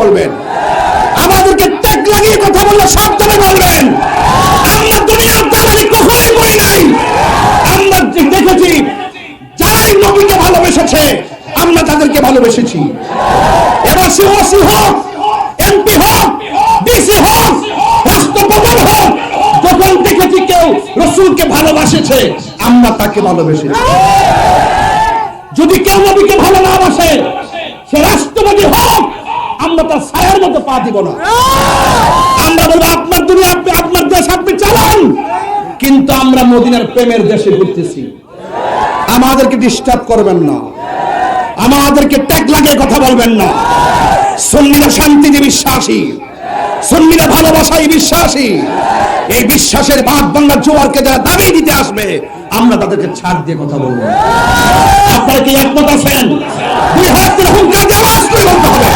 বলবেন। আমাদেরকে ত্যাগ লাগিয়ে কথা বললে সাবধানে বলবেন। আমরা দুনিয়ার দালালি কখনোই করি নাই। আমরা দেখেছি, যারাই নবীকে ভালোবেসেছে, আমরা তাদেরকে ভালোবেসেছি। এবার সে হোক, এমপি হোক, ডিসি হোক, রাষ্ট্রপ্রধান হোক, যখন দেখেছি কেউ রসুলকে ভালোবাসেছে, আমরা তাকে ভালোবেসেছি। যদি কেউ নবীকে ভালো না বাসে সে রাষ্ট্রপতি হোক, আমরা তার ছায়ার মতো পা দিব না। আমরা বলব, আপনার দুনিয়া, আপনি আপনার দেশ, আপনি চালান। কিন্তু আমরা মদিনার প্রেমের দেশে ঘুরতেছি। আমাদেরকে ডিস্টার্ব করবেন না। আমাদেরকে ট্যাগ লাগিয়ে কথা বলবেন না। সন্নিরা শান্তিতে বিশ্বাসী। সন্নিরা ভালোবাসায় বিশ্বাসী। এই বিশ্বাসের বাদ বাংলার জোয়ারকে যারা দাবি দিতে আসবে, আমরা তাদেরকে ছাড় দিয়ে কথা বলব। আপনারা কি একমত আছেন? দুই হাত তুলে হুঙ্কার দিয়ে আওয়াজ করে বলতে হবে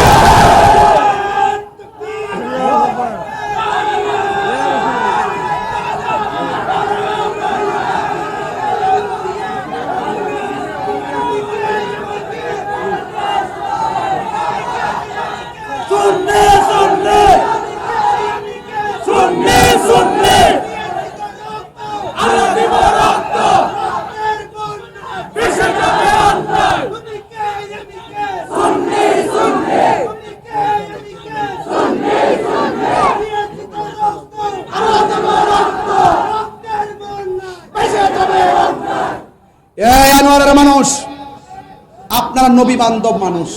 আনোয়ারের মানুষ, আপনারা নবী বান্ধব মানুষ,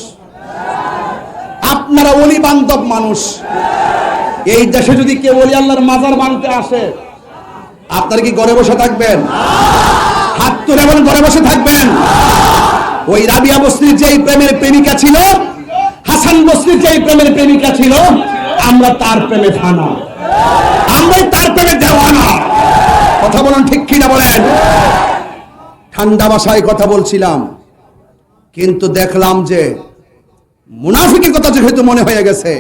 আপনারা অলি বান্ধব মানুষ। এই দেশে যদি কেউ অলি আল্লাহর মাজার বানতে আসে, আপনারা কি ঘরে বসে থাকবেন? হাত তুলে বলেন, ঘরে বসে থাকবেন। ওই রাবিয়া বস্তির যেই প্রেমের প্রেমিকা ছিল, হাসান বস্তির যেই প্রেমের প্রেমিকা ছিল, আমরা তার প্রেমে ফানা আমরাই তার প্রেমে দেওয়ানা। কথা বলুন ঠিক কিনা বলেন? ঠান্ডা ভাষায় কথা বলছিলাম, কিন্তু দেখলাম যে মুনাফিকের কথা যেহেতু মনে হয়ে গেছে,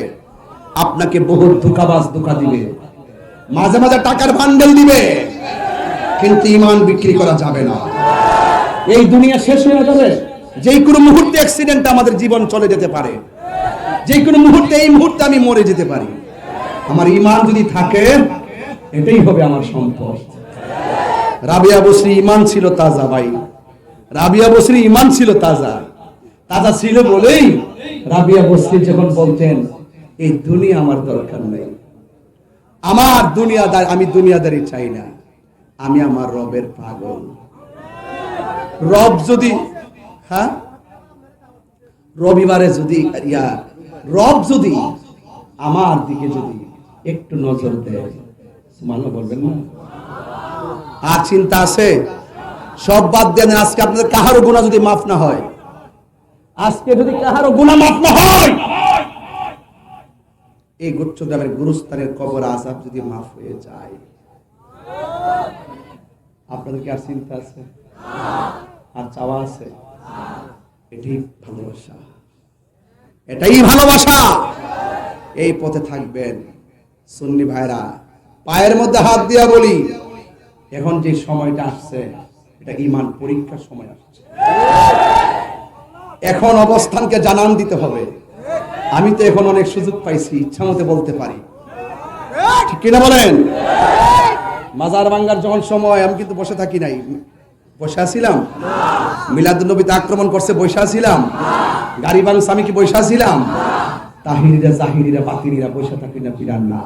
আপনাকে বহুত ধোকাবাজ ধোকা দিবে। মাঝে মাঝে টাকার বান্ডেল দিবে, কিন্তু ইমান বিক্রি করা যাবে না। এই দুনিয়া শেষ হয়ে যাবে, যেই কোনো মুহূর্তে অ্যাক্সিডেন্ট আমাদের জীবন চলে যেতে পারে যে কোনো মুহূর্তে এই মুহূর্তে আমি মরে যেতে পারি। আমার ইমান যদি থাকে, এটাই হবে আমার সম্পদ। রাবিয়া বসরি ইমান ছিল তাজা ভাই। রাবিয়া বসরি ইমান ছিল তাজা। তাজা ছিল বলেই রাবিয়া বসরি যখন বলতেন, এই দুনিয়া আমার দরকার নেই। আমার দুনিয়াদার, আমি দুনিয়াদারি চাই না। আমি আমার রবের পাগল। রব যদি হ্যাঁ? রবিবারে যদি, ইয়া, রব যদি আমার দিকে যদি একটু নজর দেয় মানো বলবেন না? আর চিন্তা আছে? সব বাদ দেন আজকে আপনাদের কাহারও গুণা যদি মাফ না হয়? আজকে যদি কাহারও গুণা মাফ না হয়, এই গুচ্ছ গ্রামের গুরুস্থানের কবর আজাব যদি মাফ হয়ে যায়। আপনাদের কি আর চিন্তা আছে? আর চাওয়া আছে? এটাই ভালোবাসা। এটাই ভালোবাসা। এই পথে থাকবেন। সুন্নি ভাইরা, পায়ের মধ্যে হাত দিয়া বলি। এখন যে সময়টা আসছে, এটা ইমান পরীক্ষার সময় আসছে? এখন অবস্থানকে জানান দিতে হবে। আমি তো এখন অনেক সুযোগ পাইছি, ইচ্ছা মতো বলতে পারি। ঠিক কিনা বলেন? মাজার ভাঙ্গার যখন সময়, আমি কিন্তু বসে থাকি নাই। বসে আছিলাম? মিলাদুল্নবীতে আক্রমণ করছে, বসে আছিলাম? গাড়ি ভাঙছে, আমি কি বসে আছিলাম? তাহিরিরা, জাহিরিরা, বাতিরিরা বসে থাকি না বিরান না।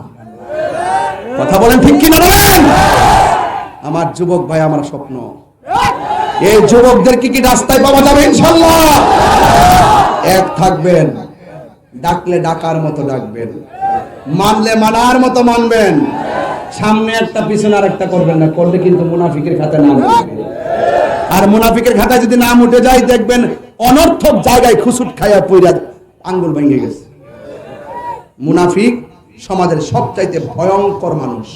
কথা বলেন ঠিক কিনা বলেন? আমার যুবক ভাই, আমার স্বপ্ন। এই যুবকদেরকে কি কি রাস্তায় পাওয়া যাবে, ইনশাল্লাহ? এক থাকবেন, ডাকলে ডাকার মতো ডাকবেন, মানলে মানার মতো মানবেন, সামনে একটা, পিছনে আর একটা করবেন না, করলে কিন্তু মুনাফিকের নাম উঠবে। আর মুনাফিকের খাতায় যদি নাম উঠে যায়, দেখবেন অনর্থক জায়গায় খুসুট খাইয়া পইরা আঙ্গুল ভেঙে গেছে। মুনাফিক সমাজের সবচাইতে ভয়ঙ্কর মানুষ।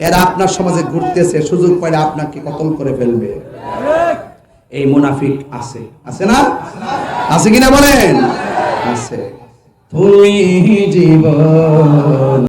এরা আপনার সমাজে ঘুরতেছে, সুযোগ পাইলে আপনাকে কতল করে ফেলবে। এই মুনাফিক আছে। আছে না? আছে কিনা বলেন? আছে। তুমি জীবন।